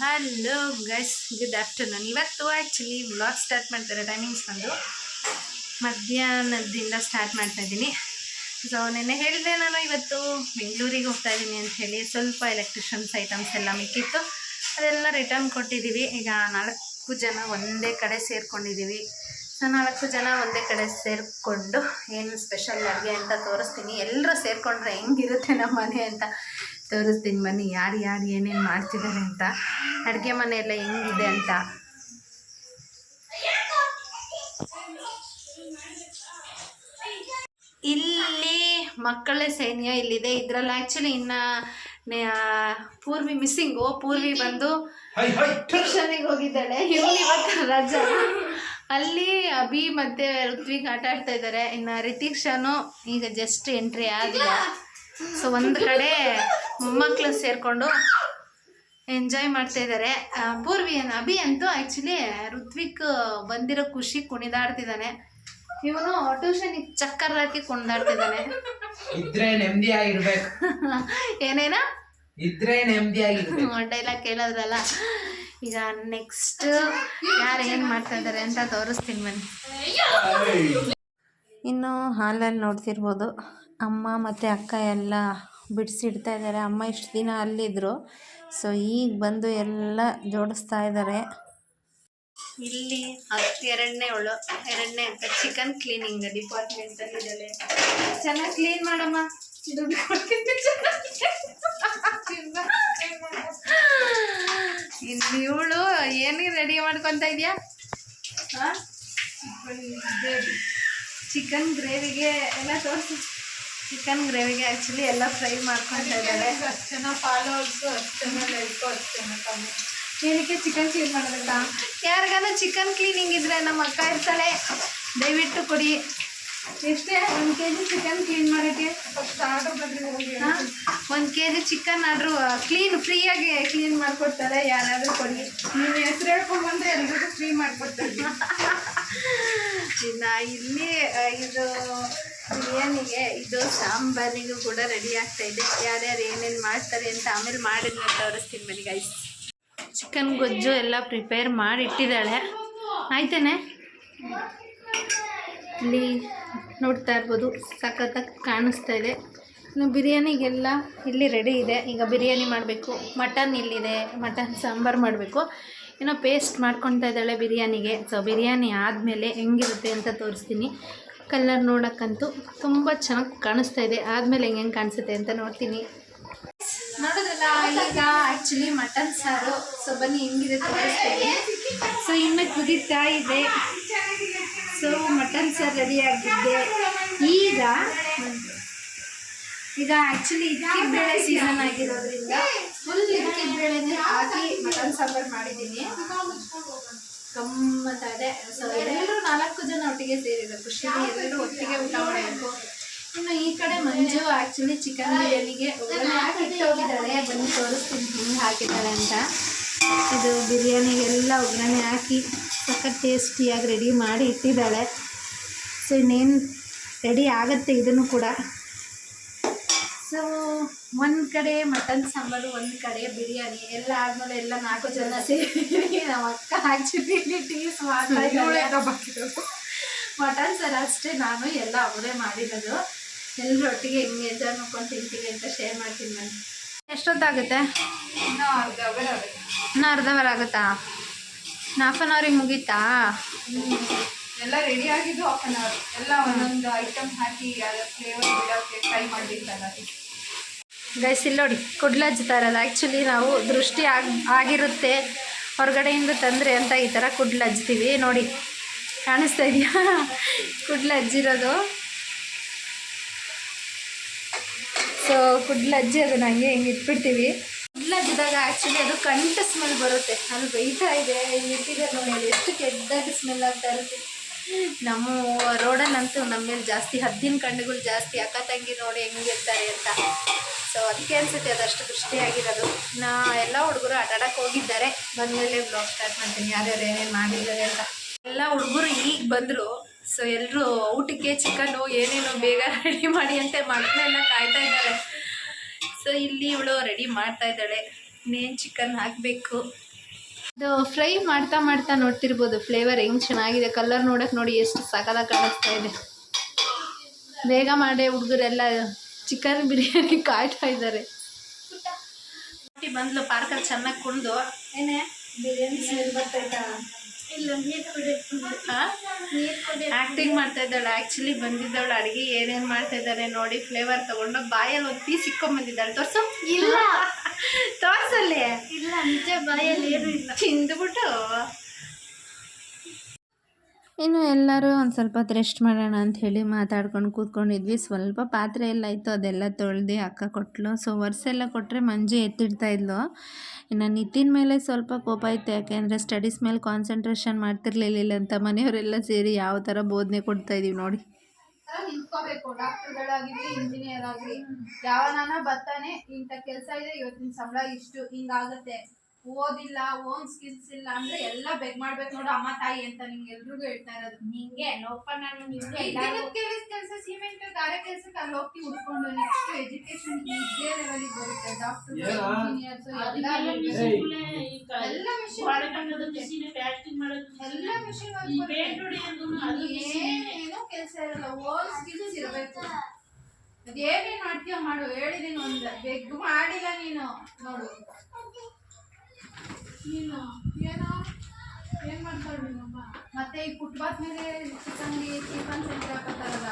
Hello guys good afternoon ಇವತ್ತು actually vlog start ಮಾಡ್ತಾರೆ timings ಬಂದು. ಮಧ್ಯಾಹ್ನದಿಂದ ಸ್ಟಾರ್ಟ್ ಮಾಡ್ತಾ ಇದ್ದೀನಿ. ಸೊ ನೆನ್ನೆ ಹೇಳಿದೆ ನಾನು ಇವತ್ತು ಬೆಂಗಳೂರಿಗೆ ಹೋಗ್ತಾ ಇದ್ದೀನಿ ಅಂತ ಹೇಳಿ. ಸ್ವಲ್ಪ ಎಲೆಕ್ಟ್ರಿಷನ್ಸ್ ಐಟಮ್ಸ್ ಎಲ್ಲ ಮಿಕ್ಕಿತ್ತು. ಅದೆಲ್ಲ ರಿಟರ್ನ್ ಕೊಟ್ಟಿದ್ದೀವಿ. ಈಗ ನಾಲ್ಕು ಜನ ಒಂದೇ ಕಡೆ ಸೇರ್ಕೊಂಡಿದ್ದೀವಿ. ಸೊ ನಾಲ್ಕು ಜನ ಒಂದೇ ಕಡೆ ಸೇರಿಕೊಂಡು ಏನು ಸ್ಪೆಷಲ್ ಅಡುಗೆ ಅಂತ ತೋರಿಸ್ತೀನಿ. ಎಲ್ಲರೂ ಸೇರಿಕೊಂಡ್ರೆ ಹೆಂಗಿರುತ್ತೆ ನಮ್ಮ ಮನೆ ಅಂತ. ತೋರಿಸ್ತೀನಿ ಬನ್ನಿ ಯಾರು ಯಾರು ಏನೇನು ಮಾಡ್ತಿದ್ದಾರೆ ಅಂತ. ಅಡುಗೆ ಮನೆ ಎಲ್ಲ ಹೆಂಗಿದೆ ಅಂತ. ಇಲ್ಲಿ ಮಕ್ಕಳ ಸೈನ್ಯ ಇಲ್ಲಿದೆ. ಇದರಲ್ಲಿ ಆ್ಯಕ್ಚುಲಿ ಇನ್ನು ಪೂರ್ವಿ ಮಿಸ್ಸಿಂಗು ಪೂರ್ವಿ ಬಂದು ಟ್ಯೂಷನಿಗೆ ಹೋಗಿದ್ದಾಳೆ. ಇವಳು ಇವತ್ತು ರಜಾ. ಅಲ್ಲಿ ಅಭಿ ಮತ್ತೆ ಋತ್ವಿಕ್ ಆಟ ಆಡ್ತಾ ಇದ್ದಾರೆ. ಇನ್ನು ರಿತೀಕ್ಷನು ಈಗ ಜಸ್ಟ್ ಎಂಟ್ರಿ ಆಗಿಲ್ಲ. ಸೊ ಒಂದು ಕಡೆ ಮೊಮ್ಮಕ್ಕಳು ಸೇರಿಕೊಂಡು ಎಂಜಾಯ್ ಮಾಡ್ತಾ ಇದ್ದಾರೆ ಪೂರ್ವಿ ಏನ್- ಅಭಿ ಅಂತೂ ಆ್ಯಕ್ಚುಲಿ ಋತ್ವಿಕ್ ಬಂದಿರೋ ಖುಷಿ ಕುಣಿದಾಡ್ತಿದ್ದಾನೆ ಇವನು ಟ್ಯೂಷನಿಗೆ ಚಕ್ಕರ್ ಹಾಕಿ ಕುಣಿದಾಡ್ತಿದ್ದಾನೆ ಇದ್ರೆ ನೆಮ್ಮದಿ ಆಗಿರ್ಬೇಕು ಏನೇನ? ಇದ್ರೆ ನೆಮ್ಮದಿ ಆಗಿರ್ಬೇಕು ಡೈಲಾಗ್ ಕೇಳೋದ್ರಲ್ಲ. ಈಗ ನೆಕ್ಸ್ಟ್ ಯಾರು ಏನು ಮಾಡ್ತಾ ಇದ್ದಾರೆ ಅಂತ ತೋರಿಸ್ತೀನಿ ಬನ್ನಿ. ಇನ್ನು ಹಾಲಲ್ಲಿ ನೋಡ್ತಿರ್ಬೋದು. ಅಮ್ಮ ಮತ್ತು ಅಕ್ಕ ಎಲ್ಲ ಬಿಡಿಸಿಡ್ತಾ ಇದ್ದಾರೆ. ಅಮ್ಮ ಇಷ್ಟು ದಿನ ಅಲ್ಲಿದ್ದರು ಸೊ ಈಗ ಬಂದು ಎಲ್ಲ ಜೋಡಿಸ್ತಾ ಇದ್ದಾರೆ. ಇಲ್ಲಿ ಹತ್ತು ಎರಡನೇ ಅವಳು ಎರಡನೇ ಅಂತ ಚಿಕನ್ ಕ್ಲೀನಿಂಗ್ ಡಿಪಾರ್ಟ್ಮೆಂಟ್ ಅಲ್ಲಿ ಇದ್ದಾಳೆ. ಚೆನ್ನಾಗಿ ಕ್ಲೀನ್ ಮಾಡಮ್ಮ. ದುಡ್ಡು ಇಲ್ಲಿ ಇವಳು ಏನಿಗೆ ರೆಡಿ ಮಾಡ್ಕೊತ ಇದೆಯಾ? ಚಿಕನ್ ಗ್ರೇವಿಗೆ ಎಲ್ಲ ತೋರಿಸಿ ಚಿಕನ್ ಗ್ರೇವಿಗೆ ಆ್ಯಕ್ಚುಲಿ ಎಲ್ಲ ಫ್ರೈ ಮಾಡ್ಕೊಳ್ತಾ ಇದ್ದಾರೆ. ಅಷ್ಟು ಜನ ಫಾಲೋವರ್ಸು ಅಷ್ಟು ಜನ ಲೈಕು ಅಷ್ಟು ಜನ ಕಮ್ಮಿ ಏನಕ್ಕೆ ಚಿಕನ್ ಕ್ಲೀನ್ ಮಾಡೋದಿಲ್ಲ ಯಾರಿಗಾನ ಚಿಕನ್ ಕ್ಲೀನಿಂಗ್ ಇದ್ರೆ ನಮ್ಮ ಅಕ್ಕ ಇರ್ತಾಳೆ. ದಯವಿಟ್ಟು ಕೊಡಿ. ಎಷ್ಟೇ ಒಂದು ಕೆ ಜಿ ಚಿಕನ್ ಕ್ಲೀನ್ ಮಾಡೋಕ್ಕೆ ಫಸ್ಟ್ ಆರ್ಡರ್ ಬಂದರೆ ಹೋಗಿ ಒಂದು ಕೆ ಜಿ ಚಿಕನ್ ಆದರೂ ಕ್ಲೀನ್ ಫ್ರೀಯಾಗಿ ಕ್ಲೀನ್ ಮಾಡಿಕೊಡ್ತಾರೆ. ಯಾರಾದರೂ ಕೊಡಿ. ನೀವು ಹೆಸರು ಹೇಳ್ಕೊಂಡು ಬಂದರೆ ಎಲ್ರಿಗೂ ಫ್ರೀ ಮಾಡಿಕೊಡ್ತಾರೆ ಇನ್ನು ಇಲ್ಲಿ ಇದು ಬಿರಿಯಾನಿಗೆ ಇದು ಸಾಂಬಾರಿಗೂ ಕೂಡ ರೆಡಿ ಆಗ್ತಾ ಇದೆ. ಯಾರ್ಯಾರು ಏನೇನು ಮಾಡ್ತಾರೆ ಅಂತ ಆಮೇಲೆ ಮಾಡಿದ್ಮೇಲೆ ತೋರಿಸ್ತೀನಿ ಬನ್ನಿ ಗೈಸ್ ಚಿಕನ್ ಗೊಜ್ಜು ಎಲ್ಲ ಪ್ರಿಪೇರ್ ಮಾಡಿ ಇಟ್ಟಿದ್ದಾಳೆ ಆಯ್ತೇನೆ? ಇಲ್ಲಿ ನೋಡ್ತಾ ಇರ್ಬೋದು, ಸಖತ್ತಾಗಿ ಕಾಣಿಸ್ತಾ ಇದೆ. ಇನ್ನು ಬಿರಿಯಾನಿಗೆಲ್ಲ ಇಲ್ಲಿ ರೆಡಿ ಇದೆ. ಈಗ ಬಿರಿಯಾನಿ ಮಾಡಬೇಕು. ಮಟನ್ ಇಲ್ಲಿದೆ. ಮಟನ್ ಸಾಂಬಾರು ಮಾಡಬೇಕು. ಏನೋ ಪೇಸ್ಟ್ ಮಾಡ್ಕೊತಾ ಇದ್ದಾಳೆ ಬಿರಿಯಾನಿಗೆ. ಸೊ ಬಿರಿಯಾನಿ ಆದಮೇಲೆ ಹೆಂಗಿರುತ್ತೆ ಅಂತ ತೋರಿಸ್ತೀನಿ. ಕಲರ್ ನೋಡೋಕ್ಕಂತೂ ತುಂಬ ಚೆನ್ನಾಗಿ ಕಾಣಿಸ್ತಾ ಇದೆ. ಆದಮೇಲೆ ಹೆಂಗೆ ಹೆಂಗೆ ಕಾಣಿಸುತ್ತೆ ಅಂತ ನೋಡ್ತೀನಿ. ನೋಡೋದಲ್ಲ ಈಗ ಆ್ಯಕ್ಚುಲಿ ಮಟನ್ ಸಾರು. ಸೊ ಬನ್ನಿ, ಹೆಂಗಿದೆ ಸೊ ಇನ್ನು ಕುದೀತಾ ಇದೆ. ಸೊ ಮಟನ್ ಸಾರು ರೆಡಿ ಆಗಿದೆ ಈಗ ಈಗ ಆ್ಯಕ್ಚುಲಿ ಇದಕ್ಕೆ ಬೇಳೆ ಸೀಸನ್ ಆಗಿರೋದ್ರಿಂದ ಫುಲ್ ಇದಕ್ಕೆ ಬೇಳೆನೇ ಹಾಕಿ ಮಟನ್ ಸಾಂಬಾರು ಮಾಡಿದ್ದೀನಿ. ಗಮ್ಮತ್ತಾಗಿದೆ ಸೊ ಎಲ್ಲರೂ ನಾಲ್ಕು ಜನ ಒಟ್ಟಿಗೆ ಸೇರಿದ್ರು. ಖುಷಿಲಿ ಎಲ್ಲರೂ ಒಟ್ಟಿಗೆ ಊಟ ಮಾಡಬೇಕು ಇನ್ನು ಈ ಕಡೆ ಮಂಜು ಆಕ್ಚುಲಿ ಚಿಕನ್ ಬಿರಿಯಾನಿಗೆ ಹಾಕಿ ಇಟ್ಟು ಹೋಗಿದ್ದಾಳೆ. ಬಂದು ತೋರಿಸ್ತೀನಿ ಹಿಂಗೆ ಹಾಕಿದ್ದಾಳೆ ಅಂತ. ಇದು ಬಿರಿಯಾನಿಗೆಲ್ಲ ಒಗ್ಗರಣೆ ಹಾಕಿ ಸಖತ್ ಟೇಸ್ಟಿಯಾಗಿ ರೆಡಿ ಮಾಡಿ ಇಟ್ಟಿದ್ದಾಳೆ. ಸೊ ಇನ್ನೇನು ರೆಡಿ ಆಗುತ್ತೆ ಇದನ್ನು ಕೂಡ. ಸೊ ಒಂದು ಕಡೆ ಮಟನ್ ಸಾಂಬಾರು ಒಂದು ಕಡೆ ಬಿರಿಯಾನಿ ಎಲ್ಲ ಆದ್ಮೇಲೆ ಎಲ್ಲ ನಾಲ್ಕು ಜನ ಸೇರಿ ನಮ್ಮ ಅಕ್ಕ ಹಾಕಿ ಟೀಸ್ ಮಟನ್ ಸರ್ ಅಷ್ಟೇ ನಾನು ಎಲ್ಲ ಅವರೇ ಮಾಡಿರೋದು. ಎಲ್ಲರೂ ಒಟ್ಟಿಗೆ ಹಿಂಗೆ ಎಂಜಾಯ್ ಮಾಡ್ಕೊಂಡು ತಿಂತೀವಿ ಅಂತ ಶೇರ್ ಮಾಡ್ತೀನಿ ನಾನು. ಎಷ್ಟೊತ್ತಾಗುತ್ತೆ? ಇನ್ನೂ ಅರ್ಧ ಅವರ್ ಆಗುತ್ತೆ. ಇನ್ನೂ ಅರ್ಧ ಅವರ್ ಆಗುತ್ತಾ? ಹಾಫ್ ಆನ್ ಅವರಿಗೆ ಮುಗೀತಾ? ಎಲ್ಲ ರೆಡಿ ಆಗಿದ್ದು ಹಾಫ್ ಅನ್ ಅವರ್ ಎಲ್ಲ ಒಂದೊಂದು ಐಟಮ್ ಹಾಕಿ ಅದರ ಫ್ಲೇವರ್ ಬಿಡೋಕ್ಕೆ ಟ್ರೈ ಮಾಡಿದ್ದಲ್ಲ. ಗೈಸ್ ಇಲ್ಲಿ ನೋಡಿ ಕುಡ್ಲಜ್ಜಿ ಆ್ಯಕ್ಚುಲಿ ನಾವು ದೃಷ್ಟಿ ಆಗಿ, ಆಗಿರುತ್ತೆ ಹೊರಗಡೆಯಿಂದ ತಂದರೆ ಅಂತ ಈ ಥರ ಕುಡ್ಲಜ್ತೀವಿ ನೋಡಿ, ಕಾಣಿಸ್ತಾ ಇದೆಯಾ? ಕುಡ್ಲಜ್ಜಿರೋದು ಸೊ ಕುಡ್ಲಜ್ಜಿ ಅದು ಹಂಗೆ ಹಿಂಗೆ ಇಟ್ಬಿಡ್ತೀವಿ. ಕುಡ್ಲಜ್ಜಿದಾಗ ಆ್ಯಕ್ಚುಲಿ ಅದು ಕಂಠ ಸ್ಮೆಲ್ ಬರುತ್ತೆ. ಅಲ್ಲಿ ಬೈತಾ ಇದೆ. ಇಲ್ಲಿ ಇಟ್ಟಿದೆ ನೋಡಿ, ಅದು ಎಷ್ಟು ಕೆಟ್ಟದಾಗಿ ಸ್ಮೆಲ್ ಆಗ್ತಾ ಇರುತ್ತೆ. ನಮ್ಮ ರೋಡಲ್ಲಂತೂ ನಮ್ಮ ಮೇಲೆ ಜಾಸ್ತಿ, ಹದ್ದಿನ ಕಣ್ಣುಗಳು ಜಾಸ್ತಿ, ಅಕ್ಕ ತಂಗಿ ನೋಡಿ ಹೆಂಗಿರ್ತಾರೆ ಅಂತ. ಸೊ ಅದಕ್ಕೆ ಅನ್ಸುತ್ತೆ ಅದಷ್ಟು ದೃಷ್ಟಿಯಾಗಿರೋದು. ನಾ ಎಲ್ಲ ಹುಡುಗರು ಆಟ ಆಡಕ್ಕೆ ಹೋಗಿದ್ದಾರೆ. ಬಂದಮೇಲೆ ಬ್ಲಾಗ್ ಸ್ಟಾರ್ಟ್ ಮಾಡ್ತೀನಿ. ಯಾರ್ಯಾರು ಏನೇನು ಮಾಡಿದ್ದಾರೆ ಅಂತ. ಎಲ್ಲ ಹುಡುಗರು ಈಗ ಬಂದರು. ಸೊ ಎಲ್ಲರೂ ಊಟಕ್ಕೆ ಚಿಕನ್ನು ಏನೇನು ಬೇಗ ರೆಡಿ ಮಾಡಿ ಅಂತ ಮಕ್ಕಳೆಲ್ಲ ಕಾಯ್ತಾ ಇದ್ದಾರೆ. ಸೊ ಇಲ್ಲಿ ಇವಳು ರೆಡಿ ಮಾಡ್ತಾ ಇದ್ದಾಳೆ. ಇನ್ನೇನು ಚಿಕನ್ ಹಾಕಬೇಕು? ಇದು ಫ್ರೈ ಮಾಡ್ತಾ ಮಾಡ್ತಾ ನೋಡ್ತಿರ್ಬೋದು. ಫ್ಲೇವರ್ ಹೆಂಗ್ ಚೆನ್ನಾಗಿದೆ? ಕಲರ್ ನೋಡಕ್ ನೋಡಿ ಎಷ್ಟು ಸಕಲ ಕಾಣಿಸ್ತಾ ಇದೆ. ಬೇಗ ಮಾಡೇ ಹುಡುಗರೆಲ್ಲ ಚಿಕನ್ ಬಿರಿಯಾನಿ ಕಾಯ್ತಾ ಇದ್ದಾರೆ. ಬಂದ್ಲು ಪಾರ್ಕಲ್ಲಿ ಚೆನ್ನಾಗಿ ಕುಣಿದು. ಏನೇ? ಬಿರಿಯಾನಿ ಸ್ಮೆಲ್ ಬರ್ತಾಯ್ತಾ ಇಲ್ಲ ಆಕ್ಟಿಂಗ್ ಮಾಡ್ತಾ ಇದ್ದಾಳೆ. ಆಕ್ಚುಲಿ ಬಂದಿದ್ದವಳು ಅಡುಗೆ ಏನೇನು ಮಾಡ್ತಾ ಇದ್ದಾರೆ ನೋಡಿ ಫ್ಲೇವರ್ ತಗೊಂಡು ಬಾಯಲ್ಲಿ ಒಂದು ಪೀಸ್ ಇಕ್ಕೊಂಬಂದಿದ್ದಾಳೆ ತೋರ್ಸು. ಇಲ್ಲ. ತೋರ್ಸಲ್ಲಿ. ಇಲ್ಲ ನಿಜ ಬಾಯಲ್ಲಿ ಏನು ಇಲ್ಲ. ತಿಂದ್ಬಿಟ್ಟು. ಇನ್ನು ಎಲ್ಲರೂ ಒಂದು ಸ್ವಲ್ಪ ಹೊತ್ತು ರೆಸ್ಟ್ ಮಾಡೋಣ ಅಂತ ಹೇಳಿ ಮಾತಾಡ್ಕೊಂಡು ಕೂತ್ಕೊಂಡಿದ್ವಿ. ಸ್ವಲ್ಪ ಪಾತ್ರೆ ಎಲ್ಲ ಇತ್ತು ಅದೆಲ್ಲ ತೊಳೆದು ಅಕ್ಕ ಕೊಟ್ಟಲು ಸೊ ವರ್ಷೆಲ್ಲ ಕೊಟ್ಟರೆ ಮಂಜು ಎತ್ತಿಡ್ತಾ ಇದ್ಲು. ಇನ್ನು ನಿತಿನ್ ಮೇಲೆ ಸ್ವಲ್ಪ ಕೋಪ ಇತ್ತು. ಯಾಕೆಂದರೆ ಸ್ಟಡೀಸ್ ಮೇಲೆ ಕಾನ್ಸಂಟ್ರೇಷನ್ ಮಾಡ್ತಿರ್ಲಿಲ್ಲ ಅಂತ ಮನೆಯವರೆಲ್ಲ ಸೇರಿ ಯಾವ ಥರ ಬೋಧನೆ ಕೊಡ್ತಾ ಇದ್ದೀವಿ ನೋಡಿ. ನಿಂತ್ಕೋಬೇಕು. ಡಾಕ್ಟರ್ಗಳಾಗಿರ್ಲಿ ಇಂಜಿನಿಯರ್ ಆಗಲಿ. ಯಾವನಾನ ಬರ್ತಾನೆ. ಇಂಥ ಕೆಲಸ ಇದೆ ಇವತ್ತಿನ ಸಂಬಳ ಇಷ್ಟು. ಹಿಂಗಾಗತ್ತೆ. ಓದಿಲ್ಲ ಓನ್ ಸ್ಕಿಲ್ಸ್ ಇಲ್ಲ ಅಂದ್ರೆ ಎಲ್ಲ ಬೆಗ್ ಮಾಡ್ಬೇಕು ನೋಡು ಅಮ್ಮ ತಾಯಿ ಅಂತ ನಿಮ್ಗೆ ಎಲ್ರಿಗೂ ಹೇಳ್ತಾ ಇರೋದು. ನಿಂಗೆ ನೋಪ್ಪ ನಾನು ನಿಂಗೆ? ಕೆಲಸ ಕೆಲಸ ಸಿಮೆಂಟ್ ಗಾರೆ ಕೆಲ್ಸಕ್ಕೆ ಅಲ್ಲಿ ಹೋಗ್ತಿ ಉಡ್ಕೊಂಡು ನೆಕ್ಸ್ಟ್ ಎಜುಕೇಶನ್ ಇದೇ ಲೆವೆಲ್ ಬರುತ್ತೆ. ಡಾಕ್ಟರ್ ಇಂಜಿನಿಯರ್ಸ್ ಎಲ್ಲ ಮಿಷನ್ ಎಲ್ಲ ಮಿಷನ್ ಏನೋ. ಕೆಲಸ ಇರಲ್ಲ ಓನ್ ಸ್ಕಿಲ್ಸ್ ಇರಬೇಕು. ಅದೇನೇನ್ ಮಾಡ್ತೀಯ ಮಾಡು ಹೇಳಿದೀನಿ ಒಂದ್. ಬೆಗ್ ಮಾಡಿಲ್ಲ ನೀನು. ನೋಡು. ನೀನು ಏನೋ? ಏನು ಮಾಡ್ತಾಳೆ ನಿಮ್ಮಮ್ಮ ಮತ್ತೆ ಈ ಫುಟ್ಪಾತ್ ಮೇಲೆ ಚಿಕನ್ಗೆ ಚಿಕನ್ ಸೆಂಟರ್ ಹಾಕತ್ತಾರಲ್ಲ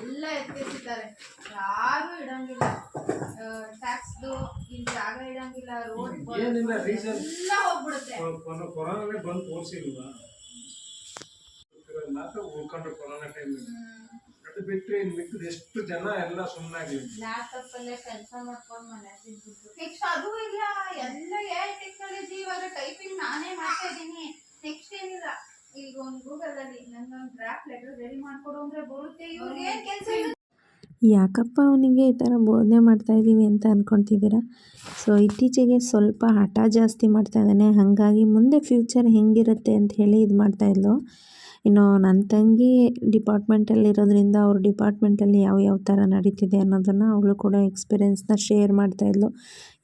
ಎಲ್ಲ ಎತ್ತೆಸಿದ್ದಾರೆ ಯಾರು ಇಡಂಗಿಲ್ಲ. ಟ್ಯಾಕ್ಸ್ದು ಇಲ್ಲಿ ಜಾಗ ಇಡಂಗಿಲ್ಲ ರೋಡ್ ಎಲ್ಲ ಹೋಗ್ಬಿಡುತ್ತೆ. ಬಂದು ತೋರಿಸಿಲ್ವಾ? ಇನ್ನು ಮಿಕ್ಕಿದ ಎಷ್ಟು ಜನ ಎಲ್ಲ ಸುಮ್ಮನಾಗ್ಲಿ ಲ್ಯಾಪ್ಟಾಪ್ ಅಲ್ಲೇ ಕೆಲಸ ಮಾಡ್ಕೊಂಡು ಮನೆ ನೆಕ್ಸ್ಟ್ ಅದು ಇಲ್ಲ. ಎಲ್ಲ ಎ ಟೆಕ್ನಾಲಜಿ ಇವಾಗ ಟೈಪಿಂಗ್ ನಾನೇ ಮಾಡ್ತಾ ಇದ್ದೀನಿ. ನೆಕ್ಸ್ಟ್ ಏನಿಲ್ಲ. ಈಗ ಒಂದು ಗೂಗಲ್ ಅಲ್ಲಿ ಡ್ರಾಫ್ಟ್ ಲೆಟರ್ ರೆಡಿ ಮಾಡ್ಕೊಡು ಅಂದ್ರೆ ಬರುತ್ತೆ. ಇವ್ರಿಗೆ ಏನ್ ಕೆಲಸ ಇಲ್ಲ. ಯಾಕಪ್ಪ ಅವನಿಗೆ ಈ ಥರ ಬೋಧನೆ ಮಾಡ್ತಾ ಇದ್ದೀವಿ ಅಂತ ಅಂದ್ಕೊತಿದ್ದೀರಾ ಸೊ ಇತ್ತೀಚೆಗೆ ಸ್ವಲ್ಪ ಹಠ ಜಾಸ್ತಿ ಮಾಡ್ತಾ ಇದ್ದಾನೆ. ಹಾಗಾಗಿ ಮುಂದೆ ಫ್ಯೂಚರ್ ಹೆಂಗಿರುತ್ತೆ ಅಂತ ಹೇಳಿ ಇದು ಮಾಡ್ತಾಯಿದ್ಲು ಇನ್ನು ನನ್ನ ತಂಗಿ ಡಿಪಾರ್ಟ್ಮೆಂಟಲ್ಲಿರೋದ್ರಿಂದ ಅವ್ರ ಡಿಪಾರ್ಟ್ಮೆಂಟಲ್ಲಿ ಯಾವ ಯಾವ ಥರ ನಡೀತಿದೆ ಅನ್ನೋದನ್ನು ಅವಳು ಕೂಡ ಎಕ್ಸ್ಪೀರಿಯೆನ್ಸ್ನ ಶೇರ್ ಮಾಡ್ತಾಯಿದ್ಲು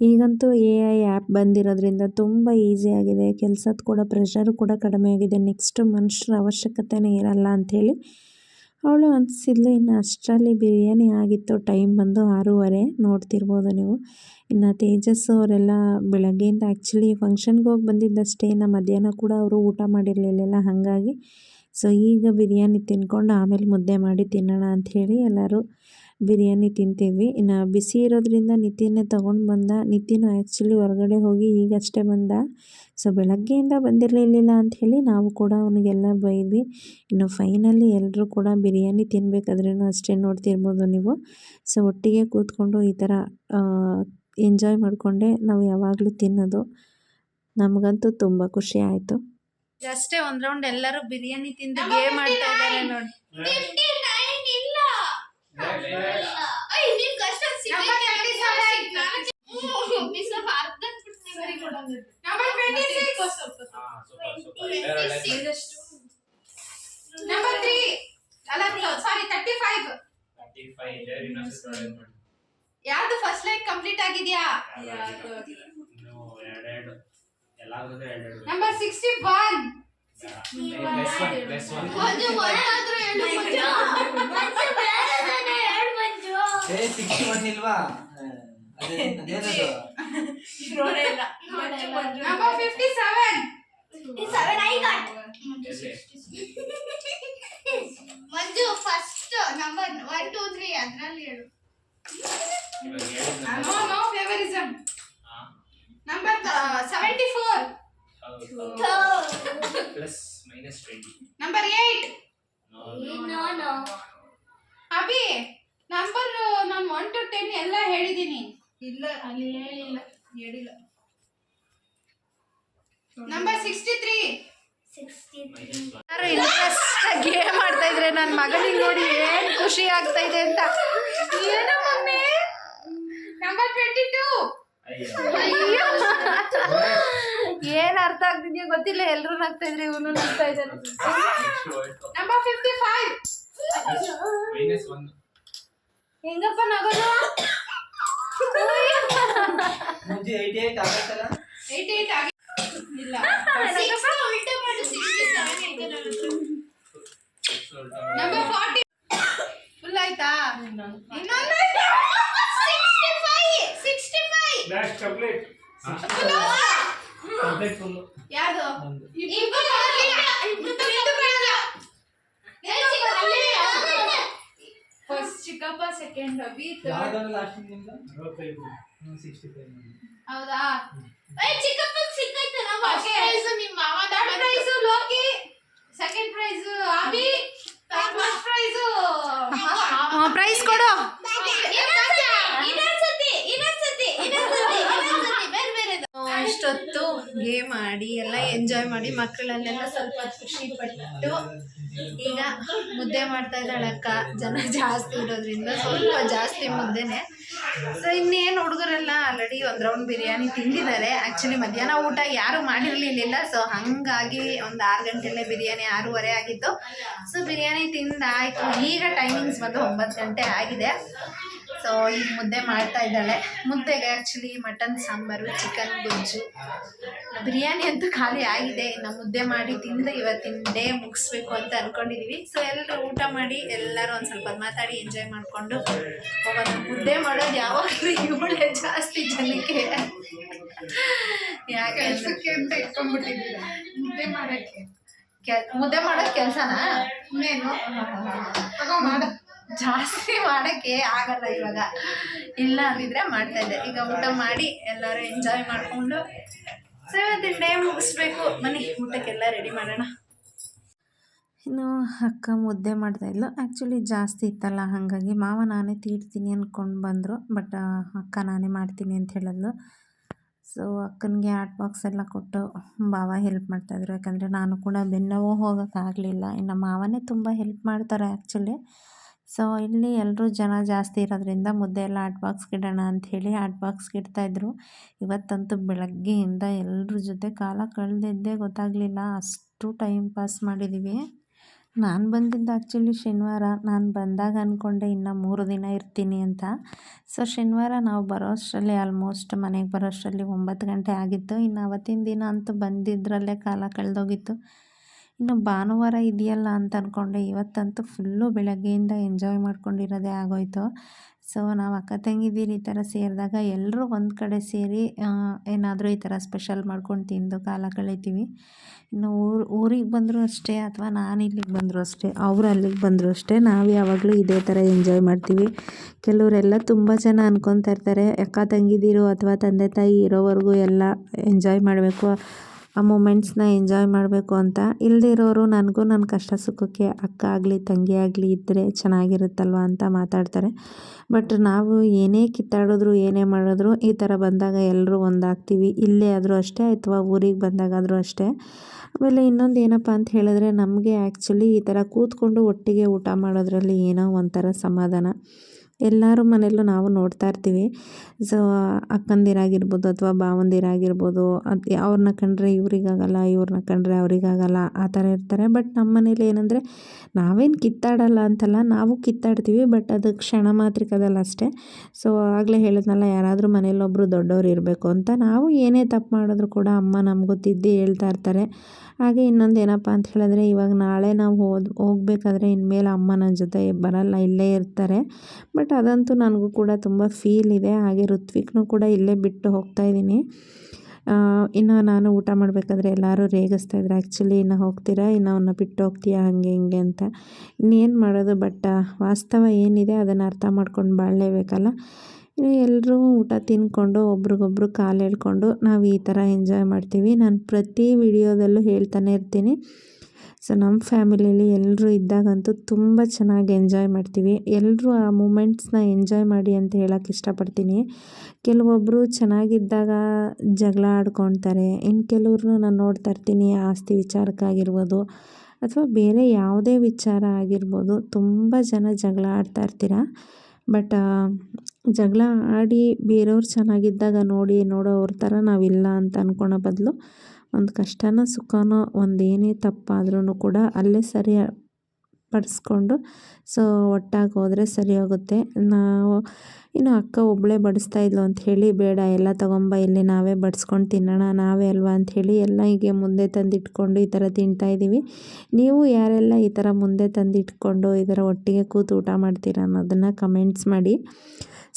ಈಗಂತೂ ಎ ಐ ಆ್ಯಪ್ ಬಂದಿರೋದ್ರಿಂದ ತುಂಬ ಈಸಿಯಾಗಿದೆ ಕೆಲಸದ ಕೂಡ ಪ್ರೆಷರು ಕೂಡ ಕಡಿಮೆ ಆಗಿದೆ, ನೆಕ್ಸ್ಟ್ ಮನುಷ್ಯರ ಅವಶ್ಯಕತೆನೇ ಇರಲ್ಲ ಅಂಥೇಳಿ ಅವಳು ಅನಿಸಿದ್ಲು. ಇನ್ನು ಅಷ್ಟರಲ್ಲಿ ಬಿರಿಯಾನಿ ಆಗಿತ್ತು, ಟೈಮ್ ಬಂದು ಆರೂವರೆ, ನೋಡ್ತಿರ್ಬೋದು ನೀವು. ಇನ್ನು ತೇಜಸ್ ಅವರೆಲ್ಲ ಬೆಳಗ್ಗೆಯಿಂದ ಆ್ಯಕ್ಚುಲಿ ಫಂಕ್ಷನ್ಗೆ ಹೋಗಿ ಬಂದಿದ್ದಷ್ಟೇ, ಇನ್ನು ಮಧ್ಯಾಹ್ನ ಕೂಡ ಅವರು ಊಟ ಮಾಡಿರಲಿಲ್ಲ, ಹಾಗಾಗಿ ಸೊ ಈಗ ಬಿರಿಯಾನಿ ತಿನ್ಕೊಂಡು ಆಮೇಲೆ ಮುದ್ದೆ ಮಾಡಿ ತಿನ್ನೋಣ ಅಂಥೇಳಿ ಎಲ್ಲರೂ ಬಿರಿಯಾನಿ ತಿಂತೀವಿ. ಇನ್ನು ಬಿಸಿ ಇರೋದ್ರಿಂದ ನಿತಿನೇ ತೊಗೊಂಡು ಬಂದ ನಿತಿನು ಆ್ಯಕ್ಚುಲಿ ಹೊರಗಡೆ ಹೋಗಿ ಈಗಷ್ಟೇ ಬಂದ. ಸೊ ಬೆಳಗ್ಗೆಯಿಂದ ಬಂದಿರಲಿಲ್ಲ ಅಂಥೇಳಿ ನಾವು ಕೂಡ ಅವನಿಗೆಲ್ಲ ಬೈದ್ವಿ. ಇನ್ನು ಫೈನಲಿ ಎಲ್ಲರೂ ಕೂಡ ಬಿರಿಯಾನಿ ತಿನ್ನಬೇಕಾದ್ರೂ ಅಷ್ಟೇ ನೋಡ್ತಿರ್ಬೋದು ನೀವು. ಸೊ ಒಟ್ಟಿಗೆ ಕೂತ್ಕೊಂಡು ಈ ಥರ ಎಂಜಾಯ್ ಮಾಡಿಕೊಂಡೆ ನಾವು ಯಾವಾಗಲೂ ತಿನ್ನೋದು ನಮಗಂತೂ ತುಂಬ ಖುಷಿ ಆಯಿತು. ಅಷ್ಟೇ ಒಂದ್ ರೌಂಡ್ ಎಲ್ಲರೂ ಬಿರಿಯಾನಿ ತಿಂದು ಗೇಮ್ ಮಾಡ್ತಾ ಇದ್ದಾರೆ ನೋಡಿ. ನಂಬರ್ ತ್ರೀ ಅಲ್ಲ ಸಾರಿ ತರ್ಟಿ ಫೈವ್ ಯಾವ್ದು ಫಸ್ಟ್ ಲೈನ್ ಕಂಪ್ಲೀಟ್ ಆಗಿದ್ಯಾ? ನಂಬರ್ ಸಿಕ್ಸ್ಟಿ ಒನ್ ಏ ಸಿಕ್ಸ್ಟಿ ಒನ್ ಇಲ್ವಾ ಅದೇ ಅದೇನದು number fifty seven Manju first number one two three ಅದ್ರಲ್ಲಿ ಹೇಳು no no favouritism number seventy four plus minus twenty number eight Abhi number ನಾನು one two ten ಎಲ್ಲ ಹೇಳಿದ್ದೀನಿ. ಇಲ್ಲ ಅಲ್ಲಿ ಹೇಳಿಲ್ಲ ಹೇಳಿಲ್ಲ. Number sixty three interest game ಆಡ್ತಾ ಇದ್ರೆ ನನ್ನ ಮಗನಿಗೆ ನೋಡಿ ಏನ್ ಖುಷಿ ಆಗ್ತಾ ಇದೆ ಅಂತ. ಏನೋ ಮಮ್ಮಿ? ನಂಬರ್ ಟ್ವೆಂಟಿ ಟೂ ಏನ್ ಅರ್ಥ ಆಗ್ತಿದ್ಯೋ ಗೊತ್ತಿಲ್ಲ ಎಲ್ರು ನಗ್ತಾ ಇದ್ರೆ ಇವನು ನಗ್ತಾ ಇದ್ದಾನೆ. ನಂಬರ್ ಫಿಫ್ಟಿ ಫೈವ್ ಹೆಂಗಪ್ಪ ನಗೋದು? ನಂಬರ್ ಫಾರ್ಟಿ ಫುಲ್ ಆಯ್ತಾ? ಇನ್ನೊಂದು ಫುಲ್ ಯಾವುದು? ಫಸ್ಟ್ ಚಿಕ್ಕಪ್ಪ ಸೆಕೆಂಡ್ ಅಭಿ third- ಯಾವ್ದಾರ ಲಾಸ್ಟ್ ನಿಮ್ದು? ಅರವತ್ತೈದು. ಸಿಕ್ಸ್ಟಿ ಫೈವ್ ಹೌದಾ? Prize Loki. Second prize Abhi. First prize prize ಕೊಡು. ಇಷ್ಟೊತ್ತು ಗೇಮ್ ಆಡಿ ಎಲ್ಲ ಎಂಜಾಯ್ ಮಾಡಿ ಮಕ್ಕಳಲ್ಲೆಲ್ಲ ಸ್ವಲ್ಪ ಖುಷಿ ಪಟ್ಟು ಈಗ ಮುದ್ದೆ ಮಾಡ್ತಾ ಇದ್ದಾಳೆ ಅಕ್ಕ. ಜನ ಜಾಸ್ತಿ ಇರೋದ್ರಿಂದ ಸ್ವಲ್ಪ ಜಾಸ್ತಿ ಮುದ್ದೆನೆ. ಸೊ ಇನ್ನೇನು ಹುಡುಗರೆಲ್ಲ ಆಲ್ರೆಡಿ ಒಂದು ರೌಂಡ್ ಬಿರಿಯಾನಿ ತಿಂದಿದ್ದಾರೆ. ಆ್ಯಕ್ಚುಲಿ ಮಧ್ಯಾಹ್ನ ಊಟ ಯಾರು ಮಾಡಿರಲಿಲ್ಲ ಸೊ ಹಾಗಾಗಿ ಒಂದು ಆರು ಗಂಟೆಲ್ಲೇ ಬಿರಿಯಾನಿ ಆರೂವರೆ ಆಗಿತ್ತು. ಸೊ ಬಿರಿಯಾನಿ ತಿಂದಾಯಿತು. ಈಗ ಟೈಮಿಂಗ್ಸ್ ಬಂದು ಒಂಬತ್ತು ಗಂಟೆ ಆಗಿದೆ. ಸೊ ಈಗ ಮುದ್ದೆ ಮಾಡ್ತಾ ಇದ್ದಾಳೆ. ಮುದ್ದೆಗೆ ಆ್ಯಕ್ಚುಲಿ ಮಟನ್ ಸಾಂಬಾರು ಚಿಕನ್ ಗೊಜ್ಜು. ಬಿರಿಯಾನಿ ಅಂತೂ ಖಾಲಿ ಆಗಿದೆ. ಇನ್ನು ಮುದ್ದೆ ಮಾಡಿ ತಿಂದು ಇವತ್ತಿನ ಡೇ ಮುಗಿಸ್ಬೇಕು ಅಂತ ಅಂದ್ಕೊಂಡಿದ್ದೀವಿ ಸೊ ಎಲ್ಲರೂ ಊಟ ಮಾಡಿ ಎಲ್ಲರೂ ಒಂದು ಸ್ವಲ್ಪ ಮಾತಾಡಿ ಎಂಜಾಯ್ ಮಾಡಿಕೊಂಡು ಹೋಗೋದು ಮುದ್ದೆ ಮಾಡೋದು ಯಾವಾಗಲೂ ಇವಳೇ ಜಾಸ್ತಿ ಜನಕ್ಕೆ. ಯಾಕೆ ಕೆಲಸಕ್ಕೆ ಅಂತ ಇಟ್ಕೊಂಡ್ಬಿಟ್ಟಿದ್ದೀರಾ? ಮುದ್ದೆ ಮಾಡೋಕ್ಕೆ. ಮುದ್ದೆ ಮಾಡೋದು ಕೆಲಸನಾ? ಇನ್ನೇನು? ಮಾಡ. ಜಾಸ್ತಿ ಮಾಡೋಕ್ಕೆ ಆಗಲ್ಲ ಇವಾಗ. ಇಲ್ಲ ಅಂದಿದ್ರೆ ಮಾಡ್ತಾ ಇದ್ದೆ. ಈಗ ಊಟ ಮಾಡಿ ಎಲ್ಲರೂ ಎಂಜಾಯ್ ಮಾಡಿಕೊಂಡು ಸೊ ಡೇ ಮುಗಿಸ್ಬೇಕು. ಬನ್ನಿ, ಊಟಕ್ಕೆಲ್ಲ ರೆಡಿ ಮಾಡೋಣ. ಇನ್ನು ಅಕ್ಕ ಮುದ್ದೆ ಮಾಡ್ತಾಯಿದ್ಲು ಆ್ಯಕ್ಚುಲಿ ಜಾಸ್ತಿ ಇತ್ತಲ್ಲ, ಹಾಗಾಗಿ ಮಾವ ನಾನೇ ತೀಡ್ತೀನಿ ಅಂದ್ಕೊಂಡು ಬಂದರು. ಬಟ್ ಅಕ್ಕ ನಾನೇ ಮಾಡ್ತೀನಿ ಅಂತ ಹೇಳಿದ್ಲು. ಸೊ ಅಕ್ಕನಿಗೆ ಆರ್ಟ್ ಬಾಕ್ಸ್ ಎಲ್ಲ ಕೊಟ್ಟು ಭಾವ ಹೆಲ್ಪ್ ಮಾಡ್ತಾಯಿದ್ರು ಯಾಕಂದರೆ ನಾನು ಕೂಡ ಬೆನ್ನವೋ ಹೋಗೋಕ್ಕಾಗಲಿಲ್ಲ. ಇನ್ನು ಮಾವನೇ ತುಂಬ ಹೆಲ್ಪ್ ಮಾಡ್ತಾರೆ ಆ್ಯಕ್ಚುಲಿ ಸೊ, ಇಲ್ಲಿ ಎಲ್ಲರೂ ಜನ ಜಾಸ್ತಿ ಇರೋದ್ರಿಂದ ಮುದ್ದೆ ಎಲ್ಲ ಆಟ್ ಬಾಕ್ಸ್ಗೆ ಇಡೋಣ ಅಂಥೇಳಿ ಆಟ್ ಬಾಕ್ಸ್ಗೆ ಇಡ್ತಾಯಿದ್ರು ಇವತ್ತಂತೂ ಬೆಳಗ್ಗೆಯಿಂದ ಎಲ್ಲರ ಜೊತೆ ಕಾಲ ಕಳೆದಿದ್ದೇ ಗೊತ್ತಾಗಲಿಲ್ಲ. ಅಷ್ಟು ಟೈಮ್ ಪಾಸ್ ಮಾಡಿದ್ದೀವಿ ನಾನು ಬಂದಿದ್ದು ಆ್ಯಕ್ಚುಲಿ ಶನಿವಾರ. ನಾನು ಬಂದಾಗ ಅಂದ್ಕೊಂಡೆ ಇನ್ನು ಮೂರು ದಿನ ಇರ್ತೀನಿ ಅಂತ. ಸೊ, ಶನಿವಾರ ನಾವು ಬರೋ ಅಷ್ಟರಲ್ಲಿ ಆಲ್ಮೋಸ್ಟ್ ಮನೆಗೆ ಬರೋ ಅಷ್ಟರಲ್ಲಿ ಒಂಬತ್ತು ಗಂಟೆ ಆಗಿತ್ತು. ಇನ್ನು ಅವತ್ತಿನ ದಿನ ಅಂತೂ ಬಂದಿದ್ದರಲ್ಲೇ ಕಾಲ ಕಳೆದೋಗಿತ್ತು. ಇನ್ನು ಭಾನುವಾರ ಇದೆಯಲ್ಲ ಅಂತ ಅಂದ್ಕೊಂಡೆ ಇವತ್ತಂತೂ ಫುಲ್ಲು ಬೆಳಗ್ಗೆಯಿಂದ ಎಂಜಾಯ್ ಮಾಡ್ಕೊಂಡಿರೋದೇ ಆಗೋಯ್ತು. ಸೊ ನಾವು ಅಕ್ಕ ತಂಗಿದ್ದೀರಿ ಈ ಥರ ಸೇರಿದಾಗ ಎಲ್ಲರೂ ಒಂದು ಕಡೆ ಸೇರಿ ಏನಾದರೂ ಈ ಥರ ಸ್ಪೆಷಲ್ ಮಾಡ್ಕೊಂಡು ತಿಂದು ಕಾಲ ಕಳಿತೀವಿ. ಇನ್ನು ಊರು, ಊರಿಗೆ ಬಂದರೂ ಅಷ್ಟೇ ಅಥವಾ ನಾನು ಇಲ್ಲಿಗೆ ಬಂದರೂ ಅಷ್ಟೇ, ಅವರು ಅಲ್ಲಿಗೆ ಬಂದರೂ ಅಷ್ಟೇ. ನಾವು ಯಾವಾಗಲೂ ಇದೇ ಥರ ಎಂಜಾಯ್ ಮಾಡ್ತೀವಿ. ಕೆಲವರೆಲ್ಲ ತುಂಬ ಜನ ಅನ್ಕೊತಾ ಇರ್ತಾರೆ. ಅಕ್ಕ ತಂಗಿದಿರು ಅಥವಾ ತಂದೆ ತಾಯಿ ಇರೋವರೆಗೂ ಎಲ್ಲ ಎಂಜಾಯ್ ಮಾಡಬೇಕು. ಆ ಮೂಮೆಂಟ್ಸ್ನ ಎಂಜಾಯ್ ಮಾಡಬೇಕು ಅಂತ. ಇಲ್ಲದೇ ಇರೋರು ನನಗೂ ನನ್ನ ಕಷ್ಟ ಸುಖಕ್ಕೆ ಅಕ್ಕ ಆಗಲಿ, ತಂಗಿ ಆಗಲಿ ಇದ್ದರೆ ಚೆನ್ನಾಗಿರುತ್ತಲ್ವ ಅಂತ ಮಾತಾಡ್ತಾರೆ. ಬಟ್ ನಾವು ಏನೇ ಕಿತ್ತಾಡಿದ್ರು, ಏನೇ ಮಾಡಿದ್ರು ಈ ಥರ ಬಂದಾಗ ಎಲ್ಲರೂ ಒಂದಾಗ್ತೀವಿ. ಇಲ್ಲೇ ಆದರೂ ಅಷ್ಟೇ ಅಥವಾ ಊರಿಗೆ ಬಂದಾಗಾದರೂ ಅಷ್ಟೇ. ಆಮೇಲೆ ಇನ್ನೊಂದು ಏನಪ್ಪ ಅಂತ ಹೇಳಿದ್ರೆ ನಮಗೆ ಆ್ಯಕ್ಚುಲಿ ಈ ಥರ ಕೂತ್ಕೊಂಡು ಒಟ್ಟಿಗೆ ಊಟ ಮಾಡೋದ್ರಲ್ಲಿ ಏನೋ ಒಂಥರ ಸಮಾಧಾನ. ಎಲ್ಲರ ಮನೆಯಲ್ಲೂ ನಾವು ನೋಡ್ತಾ ಇರ್ತೀವಿ. ಸೊ, ಅಕ್ಕಂದಿರಾಗಿರ್ಬೋದು ಅಥವಾ ಭಾವಂದಿರಾಗಿರ್ಬೋದು, ಅದು ಅವ್ರನ್ನ ಕಂಡ್ರೆ ಇವ್ರಿಗಾಗಲ್ಲ ಇವ್ರನ್ನ ಕಂಡ್ರೆ ಅವ್ರಿಗಾಗಲ್ಲ, ಆ ಥರ ಇರ್ತಾರೆ. ಬಟ್ ನಮ್ಮ ಮನೇಲಿ ಏನಂದರೆ ನಾವೇನು ಕಿತ್ತಾಡಲ್ಲ ಅಂತಲ್ಲ ನಾವು ಕಿತ್ತಾಡ್ತೀವಿ ಬಟ್ ಅದು ಕ್ಷಣ ಮಾತ್ರಕ್ಕದಲ್ಲ ಅಷ್ಟೇ. ಸೊ ಆಗಲೇ ಹೇಳಿದ್ನಲ್ಲ, ಯಾರಾದರೂ ಮನೇಲಿ ಒಬ್ಬರು ದೊಡ್ಡವ್ರು ಇರಬೇಕು ಅಂತ ನಾವು ಏನೇ ತಪ್ಪು ಮಾಡಿದ್ರು ಕೂಡ ಅಮ್ಮ ನಮಗೂ ತಿದ್ದಿ ಹೇಳ್ತಾ ಇರ್ತಾರೆ. ಹಾಗೆ ಇನ್ನೊಂದು ಏನಪ್ಪ ಅಂತ ಹೇಳಿದ್ರೆ, ಇವಾಗ ನಾಳೆ ನಾವು ಹೋದ್, ಹೋಗ್ಬೇಕಾದ್ರೆ ಇನ್ಮೇಲೆ ಅಮ್ಮ ನನ್ನ ಜೊತೆ ಬರಲ್ಲ, ಇಲ್ಲೇ ಇರ್ತಾರೆ. ಬಟ್ ಅದಂತೂ ನನಗೂ ಕೂಡ ತುಂಬ ಫೀಲ್ ಇದೆ. ಹಾಗೆ ಋತ್ವಿಕ್ನೂ ಕೂಡ ಇಲ್ಲೇ ಬಿಟ್ಟು ಹೋಗ್ತಾ ಇದ್ದೀನಿ. ಇನ್ನು ನಾನು ಊಟ ಮಾಡಬೇಕಾದ್ರೆ ಎಲ್ಲರೂ ರೇಗಿಸ್ತಾ ಇದ್ರು ಆ್ಯಕ್ಚುಲಿ ಇನ್ನು ಹೋಗ್ತೀರಾ? ಇನ್ನು ಅವನ್ನ ಬಿಟ್ಟು ಹೋಗ್ತೀಯಾ? ಹಂಗೆ, ಹಿಂಗೆ ಅಂತ. ಇನ್ನೇನು ಮಾಡೋದು ಬಟ್ ವಾಸ್ತವ ಏನಿದೆ ಅದನ್ನು ಅರ್ಥ ಮಾಡ್ಕೊಂಡು ಬಾಳಲೇಬೇಕಲ್ಲ. ಎಲ್ಲರೂ ಊಟ ತಿಂದ್ಕೊಂಡು ಒಬ್ರಿಗೊಬ್ರು ಕಾಲು ಎಳ್ಕೊಂಡು ನಾವು ಈ ಥರ ಎಂಜಾಯ್ ಮಾಡ್ತೀವಿ. ನಾನು ಪ್ರತಿ ವಿಡಿಯೋದಲ್ಲೂ ಹೇಳ್ತಾನೆ ಇರ್ತೀನಿ. ಸೊ ನಮ್ಮ ಫ್ಯಾಮಿಲಿಯಲ್ಲಿ ಎಲ್ಲರೂ ಇದ್ದಾಗಂತೂ ತುಂಬ ಚೆನ್ನಾಗಿ ಎಂಜಾಯ್ ಮಾಡ್ತೀವಿ. ಎಲ್ಲರೂ ಆ ಮೂಮೆಂಟ್ಸ್ನ ಎಂಜಾಯ್ ಮಾಡಿ ಅಂತ ಹೇಳೋಕ್ಕೆ ಇಷ್ಟಪಡ್ತೀನಿ. ಕೆಲವೊಬ್ಬರು ಚೆನ್ನಾಗಿದ್ದಾಗ ಜಗಳ ಆಡ್ಕೊತಾರೆ ಇನ್ನು ಕೆಲವ್ರನ್ನ ನಾನು ನೋಡ್ತಾ ಇರ್ತೀನಿ, ಆಸ್ತಿ ವಿಚಾರಕ್ಕಾಗಿರ್ಬೋದು ಅಥವಾ ಬೇರೆ ಯಾವುದೇ ವಿಚಾರ ಆಗಿರ್ಬೋದು, ತುಂಬ ಜನ ಜಗಳ ಆಡ್ತಾ ಇರ್ತೀರ. ಬಟ್ ಜಗಳ ಆಡಿ ಬೇರೆಯವ್ರು ಚೆನ್ನಾಗಿದ್ದಾಗ ನೋಡಿ ನೋಡೋವ್ರ ಥರ ನಾವಿಲ್ಲ ಅಂತ ಅಂದ್ಕೊಳ್ಳೋ ಬದಲು ಒಂದು ಕಷ್ಟನೋ ಸುಖನೋ ಒಂದು ಏನೇ ತಪ್ಪಾದ್ರೂ ಕೂಡ ಅಲ್ಲೇ ಸರಿ ಪಡಿಸ್ಕೊಂಡು ಸೊ ಒಟ್ಟಾಗಿ ಹೋದರೆ ಸರಿ ಹೋಗುತ್ತೆ ನಾವು ಇನ್ನು ಅಕ್ಕ ಒಬ್ಬಳೇ ಬಡಿಸ್ತಾ ಇದ್ಲು ಅಂತ ಹೇಳಿ, ಬೇಡ, ಎಲ್ಲ ತಗೊಂಬ, ಇಲ್ಲಿ ನಾವೇ ಬಡಿಸ್ಕೊಂಡು ತಿನ್ನೋಣ, ನಾವೇ ಅಲ್ವಾ? ಅಂಥೇಳಿ ಎಲ್ಲ ಹೀಗೆ ಮುಂದೆ ತಂದಿಟ್ಕೊಂಡು ಈ ಥರ ತಿಂತಾ ಇದ್ದೀವಿ. ನೀವು ಯಾರೆಲ್ಲ ಈ ಥರ ಮುಂದೆ ತಂದಿಟ್ಕೊಂಡು ಈ ಥರ ಒಟ್ಟಿಗೆ ಕೂತು ಊಟ ಮಾಡ್ತೀರ ಅನ್ನೋದನ್ನು ಕಮೆಂಟ್ಸ್ ಮಾಡಿ.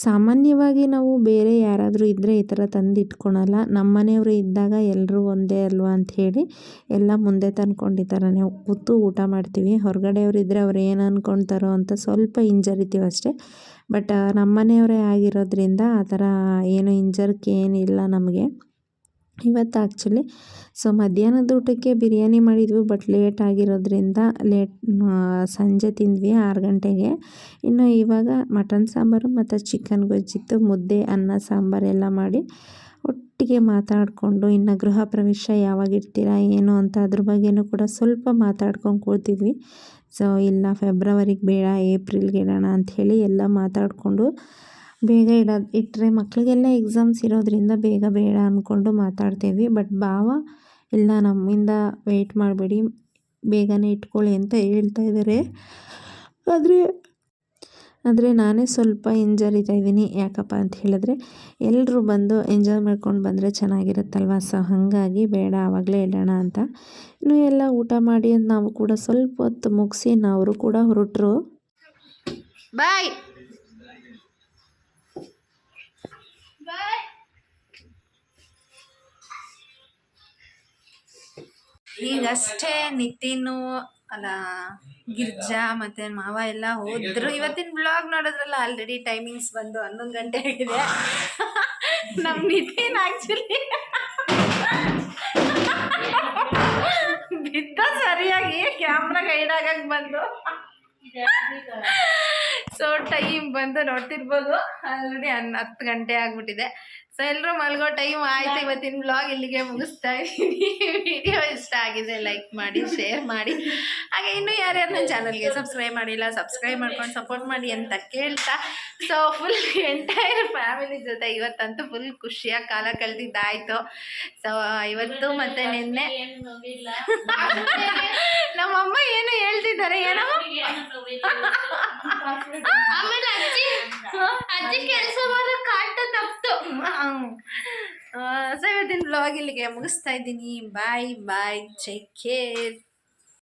ಸಾಮಾನ್ಯವಾಗಿ ನಾವು ಬೇರೆ ಯಾರಾದರೂ ಇದ್ದರೆ ಈ ಥರ ತಂದು ಇಟ್ಕೊಳಲ್ಲ ನಮ್ಮ ಮನೆಯವರು ಇದ್ದಾಗ ಎಲ್ಲರೂ ಒಂದೇ ಅಲ್ವಾ ಅಂಥೇಳಿ ಎಲ್ಲ ಮುಂದೆ ತಂದ್ಕೊಂಡು ಈ ಥರನೇ ಕೂತು ಊಟ ಮಾಡ್ತೀವಿ. ಹೊರಗಡೆಯವರು ಇದ್ದರೆ ಅವ್ರು ಏನು ಅಂದ್ಕೊಳ್ತಾರೋ ಅಂತ ಸ್ವಲ್ಪ ಹಿಂಜರಿತೀವಿ ಅಷ್ಟೇ. ಬಟ್ ನಮ್ಮ ಮನೆಯವರೇ ಆಗಿರೋದ್ರಿಂದ ಆ ಥರ ಏನು ಹಿಂಜರಿಕೆ ಏನಿಲ್ಲ ನಮಗೆ. ಇವತ್ತು ಆ್ಯಕ್ಚುಲಿ ಸೊ ಮಧ್ಯಾಹ್ನದ ಊಟಕ್ಕೆ ಬಿರಿಯಾನಿ ಮಾಡಿದ್ವಿ, ಬಟ್ ಲೇಟ್ ಆಗಿರೋದ್ರಿಂದ ಲೇಟ್ ಸಂಜೆ ತಿಂದ್ವಿ ಆರು ಗಂಟೆಗೆ. ಇನ್ನು ಇವಾಗ ಮಟನ್ ಸಾಂಬಾರು ಮತ್ತು ಚಿಕನ್ ಗೊಜ್ಜಿತ್ತು, ಮುದ್ದೆ, ಅನ್ನ ಸಾಂಬಾರೆಲ್ಲ ಮಾಡಿ ಒಟ್ಟಿಗೆ ಮಾತಾಡಿಕೊಂಡು, ಇನ್ನು ಗೃಹ ಪ್ರವೇಶ ಯಾವಾಗ ಇಡ್ತೀರಾ, ಏನು ಅಂತ ಅದ್ರ ಬಗ್ಗೆನೂ ಕೂಡ ಸ್ವಲ್ಪ ಮಾತಾಡ್ಕೊಂಡು ಕೂತಿದ್ವಿ. ಸೊ, ಇಲ್ಲ, ಫೆಬ್ರವರಿಗೆ ಬೇಡ, ಏಪ್ರಿಲ್ಗೆ ಇಡೋಣ ಅಂಥೇಳಿ ಎಲ್ಲ ಮಾತಾಡಿಕೊಂಡು ಬೇಗ ಇಡೋದು ಇಟ್ಟರೆ ಮಕ್ಕಳಿಗೆಲ್ಲ ಎಕ್ಸಾಮ್ಸ್ ಇರೋದ್ರಿಂದ ಬೇಗ ಬೇಡ ಅಂದ್ಕೊಂಡು ಮಾತಾಡ್ತೀವಿ. ಬಟ್ ಭಾವ, ಇಲ್ಲ, ನಮ್ಮಿಂದ ವೆಯ್ಟ್ ಮಾಡಬೇಡಿ, ಬೇಗನೆ ಇಟ್ಕೊಳ್ಳಿ ಅಂತ ಹೇಳ್ತಾ ಇದ್ದಾರೆ ಆದರೆ ಆದರೆ ನಾನೇ ಸ್ವಲ್ಪ ಹಿಂಜರಿತಾ ಇದ್ದೀನಿ. ಯಾಕಪ್ಪ ಅಂತ ಹೇಳಿದ್ರೆ ಎಲ್ಲರೂ ಬಂದು ಎಂಜಾಯ್ ಮಾಡ್ಕೊಂಡು ಬಂದರೆ ಚೆನ್ನಾಗಿರುತ್ತಲ್ವ? ಸೊ ಹಾಗಾಗಿ ಬೇಡ ಆವಾಗಲೇ ಇಡೋಣ ಅಂತ. ಇನ್ನು ಎಲ್ಲ ಊಟ ಮಾಡಿ ಅಂತ ನಾವು ಕೂಡ ಸ್ವಲ್ಪ ಹೊತ್ತು ಮುಗಿಸಿ ನಾವು ಕೂಡ ಹೊರಟರು. ಬಾಯ್ ಈಗಷ್ಟೇ ನಿತಿನು ಅಲ್ಲ ಗಿರ್ಜಾ ಮತ್ತೆ ಮಾವ ಎಲ್ಲ ಹೋದ್ರು. ಇವತ್ತಿನ ಬ್ಲಾಗ್ ನೋಡಿದ್ರಲ್ಲ ಆಲ್ರೆಡಿ ಟೈಮಿಂಗ್ಸ್ ಬಂದು ಹನ್ನೊಂದು ಗಂಟೆ ಆಗಿದೆ. ನಮ್ ನಿತಿನ್ ಆಕ್ಚುಲಿ ಬಿದ್ದ ಸರಿಯಾಗಿ ಕ್ಯಾಮ್ರಾ ಗೈಡ್ ಆಗಕ್ ಬಂದು. ಸೊ ಟೈಮ್ ಬಂದು ನೋಡ್ತಿರ್ಬೋದು. ಆಲ್ರೆಡಿ ಹನ್ ಹತ್ತು ಗಂಟೆ ಆಗ್ಬಿಟ್ಟಿದೆ. ಸೊ ಎಲ್ಲರೂ ಮಲ್ಗೋ ಟೈಮ್ ಆಯ್ತು. ಇವತ್ತಿನ ಬ್ಲಾಗ್ ಇಲ್ಲಿಗೆ ಮುಗಿಸ್ತಾ ಇದ್ದೀನಿ. ವಿಡಿಯೋ ಆಗಿದೆ ಲೈಕ್ ಮಾಡಿ ಶೇರ್ ಮಾಡಿ. ಹಾಗೆ ಇನ್ನೂ ಯಾರ್ಯಾರು ನನ್ನ ಚಾನಲ್ಗೆ ಸಬ್ಸ್ಕ್ರೈಬ್ ಮಾಡಿಲ್ಲ ಸಬ್ಸ್ಕ್ರೈಬ್ ಮಾಡ್ಕೊಂಡು ಸಪೋರ್ಟ್ ಮಾಡಿ ಅಂತ ಕೇಳ್ತಾ. ಸೊ ಫುಲ್ ಎಂಟೈರ್ ಫ್ಯಾಮಿಲಿ ಜೊತೆ ಇವತ್ತಂತೂ ಫುಲ್ ಖುಷಿಯಾಗಿ ಕಾಲ ಕಳೆದಿದ್ದಾಯ್ತು. ಸೊ ಇವತ್ತು ಮತ್ತೆ ನಿನ್ನೆ ನಮ್ಮಮ್ಮ ಏನು ಹೇಳ್ತಿದ್ದಾರೆ ಏನೋ? ಆಮೇಲೆ ಅಜ್ಜಿ ಅಜ್ಜಿ ಕೆಲಸ ಮಾಡೋ ಕಾಟ ತಪ್ತು. ಸೊ ದಿನ ಬ್ಲಾಗ್ ಇಲ್ಲಿಗೆ ಮುಗಿಸ್ತಾ ಇದ್ದೀನಿ. ಬಾಯ್ ಬಾಯ್ ಟೇಕ್ ಕೇರ್